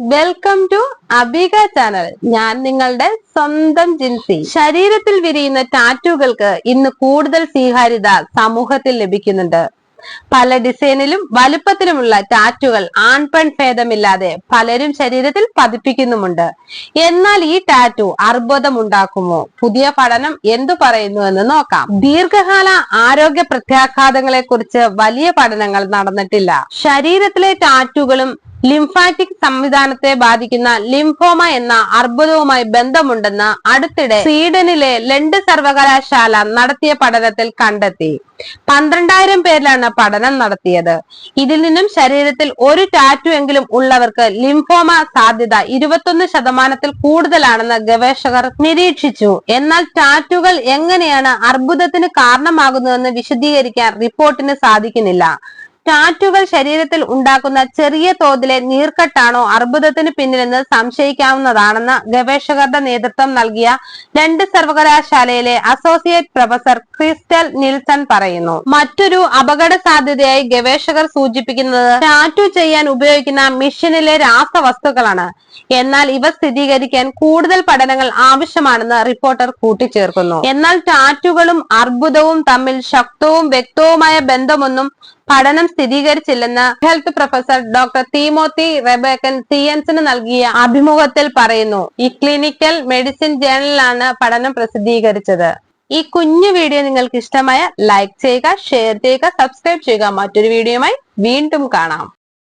Welcome to അബിക channel ഞാൻ നിങ്ങളുടെ സ്വന്തം ജിൻസി. ശരീരത്തിൽ വിരിയുന്ന ടാറ്റൂകൾക്ക് ഇന്ന് കൂടുതൽ സ്വീകാര്യത സമൂഹത്തിൽ ലഭിക്കുന്നുണ്ട്. പല ഡിസൈനിലും വലുപ്പത്തിലുമുള്ള ടാറ്റുകൾ ആൺപെൺ ഭേദമില്ലാതെ പലരും ശരീരത്തിൽ പതിപ്പിക്കുന്നുമുണ്ട്. എന്നാൽ ഈ ടാറ്റു അർബുദമുണ്ടാക്കുമോ? പുതിയ പഠനം എന്തു പറയുന്നു എന്ന് നോക്കാം. ദീർഘകാല ആരോഗ്യ പ്രത്യാഘാതങ്ങളെ കുറിച്ച് വലിയ പഠനങ്ങൾ നടന്നിട്ടില്ല. ശരീരത്തിലെ ടാറ്റുകളും ലിംഫാറ്റിക് സംവിധാനത്തെ ബാധിക്കുന്ന ലിംഫോമ എന്ന അർബുദവുമായി ബന്ധമുണ്ടെന്ന് അടുത്തിടെ സ്വീഡനിലെ ലണ്ട് സർവകലാശാല നടത്തിയ പഠനത്തിൽ കണ്ടെത്തി. പന്ത്രണ്ടായിരം പേരിലാണ് പഠനം നടത്തിയത്. ഇതിൽ നിന്നും ശരീരത്തിൽ ഒരു ടാറ്റു എങ്കിലും ഉള്ളവർക്ക് ലിംഫോമ സാധ്യത ഇരുപത്തൊന്ന് ശതമാനത്തിൽ കൂടുതലാണെന്ന് ഗവേഷകർ നിരീക്ഷിച്ചു. എന്നാൽ ടാറ്റുകൾ എങ്ങനെയാണ് അർബുദത്തിന് കാരണമാകുന്നതെന്ന് വിശദീകരിക്കാൻ റിപ്പോർട്ടിന് സാധിക്കുന്നില്ല. ടാറ്റുകൾ ശരീരത്തിൽ ഉണ്ടാക്കുന്ന ചെറിയ തോതിലെ നീർക്കെട്ടാണോ അർബുദത്തിന് പിന്നിലെന്ന് സംശയിക്കാവുന്നതാണെന്ന് ഗവേഷകരുടെ നേതൃത്വം നൽകിയ രണ്ട് സർവകലാശാലയിലെ അസോസിയേറ്റ് പ്രൊഫസർ ക്രിസ്റ്റൽ നിൽസൺ പറയുന്നു. മറ്റൊരു അപകട സാധ്യതയായി ഗവേഷകർ സൂചിപ്പിക്കുന്നത് ടാറ്റു ചെയ്യാൻ ഉപയോഗിക്കുന്ന മിഷനിലെ രാസവസ്തുക്കളാണ്. എന്നാൽ ഇവ സ്ഥിരീകരിക്കാൻ കൂടുതൽ പഠനങ്ങൾ ആവശ്യമാണെന്ന് റിപ്പോർട്ടർ കൂട്ടിച്ചേർക്കുന്നു. എന്നാൽ ടാറ്റുകളും അർബുദവും തമ്മിൽ ശക്തവും വ്യക്തവുമായ ബന്ധമൊന്നും പഠനം സ്ഥിരീകരിച്ചില്ലെന്ന് ഹെൽത്ത് പ്രൊഫസർ ഡോക്ടർ തീമോത്തി റെബേക്കൻ സിയൻസിന് നൽകിയ അഭിമുഖത്തിൽ പറയുന്നു. ഈ ക്ലിനിക്കൽ മെഡിസിൻ ജേണലിലാണ് പഠനം പ്രസിദ്ധീകരിച്ചത്. ഈ കുഞ്ഞു വീഡിയോ നിങ്ങൾക്ക് ഇഷ്ടമായ ലൈക്ക് ചെയ്യുക ഷെയർ ചെയ്യുക സബ്സ്ക്രൈബ് ചെയ്യുക. മറ്റൊരു വീഡിയോയുമായി വീണ്ടും കാണാം.